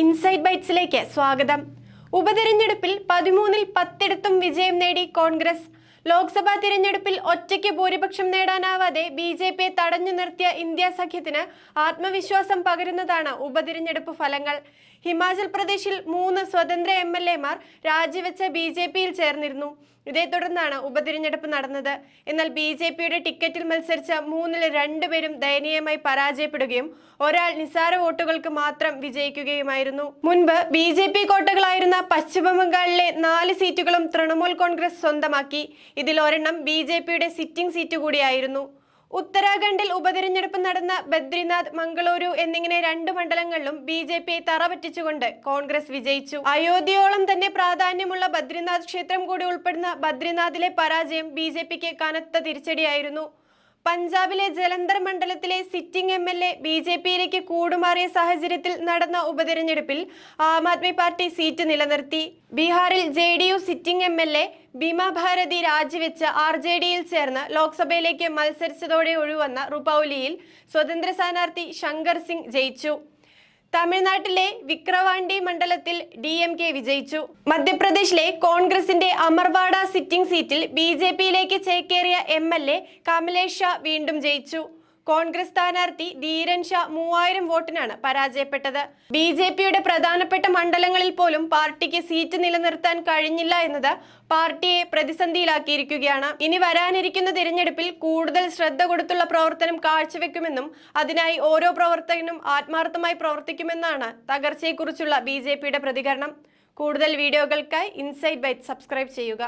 Inside ബൈറ്റ്സിലേക്ക് സ്വാഗതം. ഉപതെരഞ്ഞെടുപ്പിൽ പതിമൂന്നിൽ പത്തിടത്തും വിജയം നേടി കോൺഗ്രസ്. ലോക്സഭാ തിരഞ്ഞെടുപ്പിൽ ഒറ്റയ്ക്ക് ഭൂരിപക്ഷം നേടാനാവാതെ ബി ജെ പിയെ തടഞ്ഞു നിർത്തിയ ഇന്ത്യ സഖ്യത്തിന് ആത്മവിശ്വാസം പകരുന്നതാണ് ഉപതിരഞ്ഞെടുപ്പ് ഫലങ്ങൾ. ഹിമാചൽ പ്രദേശിൽ മൂന്ന് സ്വതന്ത്ര എം എൽ എമാർ രാജിവെച്ച ബി ജെ പിയിൽ ചേർന്നിരുന്നു. ഇതേ തുടർന്നാണ് ഉപതിരഞ്ഞെടുപ്പ് നടന്നത്. എന്നാൽ ബി ജെ പിയുടെ ടിക്കറ്റിൽ മത്സരിച്ച മൂന്നിൽ രണ്ടുപേരും ദയനീയമായി പരാജയപ്പെടുകയും ഒരാൾ നിസാര വോട്ടുകൾക്ക് മാത്രം വിജയിക്കുകയുമായിരുന്നു. മുൻപ് ബി ജെ പി കോട്ടകളായിരുന്ന പശ്ചിമ ബംഗാളിലെ നാല് സീറ്റുകളും തൃണമൂൽ കോൺഗ്രസ് സ്വന്തമാക്കി. ഇതിൽ ഒരെണ്ണം ബി ജെ പിയുടെ സിറ്റിംഗ് സീറ്റ് കൂടിയായിരുന്നു. ഉത്തരാഖണ്ഡിൽ ഉപതിരഞ്ഞെടുപ്പ് നടന്ന ബദ്രിനാഥ് മംഗളൂരു എന്നിങ്ങനെ രണ്ട് മണ്ഡലങ്ങളിലും ബി ജെ പിയെ തറപറ്റിച്ചുകൊണ്ട് കോൺഗ്രസ് വിജയിച്ചു. അയോധ്യയോളം തന്നെ പ്രാധാന്യമുള്ള ബദ്രിനാഥ് ക്ഷേത്രം കൂടി ഉൾപ്പെടുന്ന ബദ്രിനാഥിലെ പരാജയം ബി കനത്ത തിരിച്ചടിയായിരുന്നു. പഞ്ചാബിലെ ജലന്ധർ മണ്ഡലത്തിലെ sitting M L A B J പിയിലേക്ക് കൂടുമാറിയ സാഹചര്യത്തിൽ നടന്ന ഉപതെരഞ്ഞെടുപ്പിൽ ആം ആദ്മി പാർട്ടി സീറ്റ് നിലനിർത്തി. ബീഹാറിൽ J D U sitting M L A Bima Bharti രാജിവെച്ച് ആർ ജെ ഡിയിൽ ചേർന്ന് ലോക്സഭയിലേക്ക് മത്സരിച്ചതോടെ ഒഴിവന്ന റുപൌലിയിൽ സ്വതന്ത്ര സ്ഥാനാർത്ഥി ശങ്കർ സിംഗ് ജയിച്ചു. തമിഴ്നാട്ടിലെ വിക്രവാണ്ടി മണ്ഡലത്തിൽ ഡി എം കെ വിജയിച്ചു. മധ്യപ്രദേശിലെ കോൺഗ്രസിന്റെ അമർവാഡ സിറ്റിംഗ് സീറ്റിൽ ബി ജെ പിയിലേക്ക് ചേക്കേറിയ എം എൽ എ കമലേഷ് വീണ്ടും ജയിച്ചു. കോൺഗ്രസ് സ്ഥാനാർത്ഥി ധീരൻ ഷാ മൂവായിരം വോട്ടിനാണ് പരാജയപ്പെട്ടത്. ബി ജെ പിയുടെ പ്രധാനപ്പെട്ട മണ്ഡലങ്ങളിൽ പോലും പാർട്ടിക്ക് സീറ്റ് നിലനിർത്താൻ കഴിഞ്ഞില്ല എന്നത് പാർട്ടിയെ പ്രതിസന്ധിയിലാക്കിയിരിക്കുകയാണ്. ഇനി വരാനിരിക്കുന്ന തിരഞ്ഞെടുപ്പിൽ കൂടുതൽ ശ്രദ്ധ കൊടുത്തുള്ള പ്രവർത്തനം കാഴ്ചവെക്കുമെന്നും അതിനായി ഓരോ പ്രവർത്തകനും ആത്മാർത്ഥമായി പ്രവർത്തിക്കുമെന്നാണ് തകർച്ചയെക്കുറിച്ചുള്ള ബി പ്രതികരണം. കൂടുതൽ വീഡിയോകൾക്കായി ഇൻസൈറ്റ് ബൈറ്റ് സബ്സ്ക്രൈബ് ചെയ്യുക.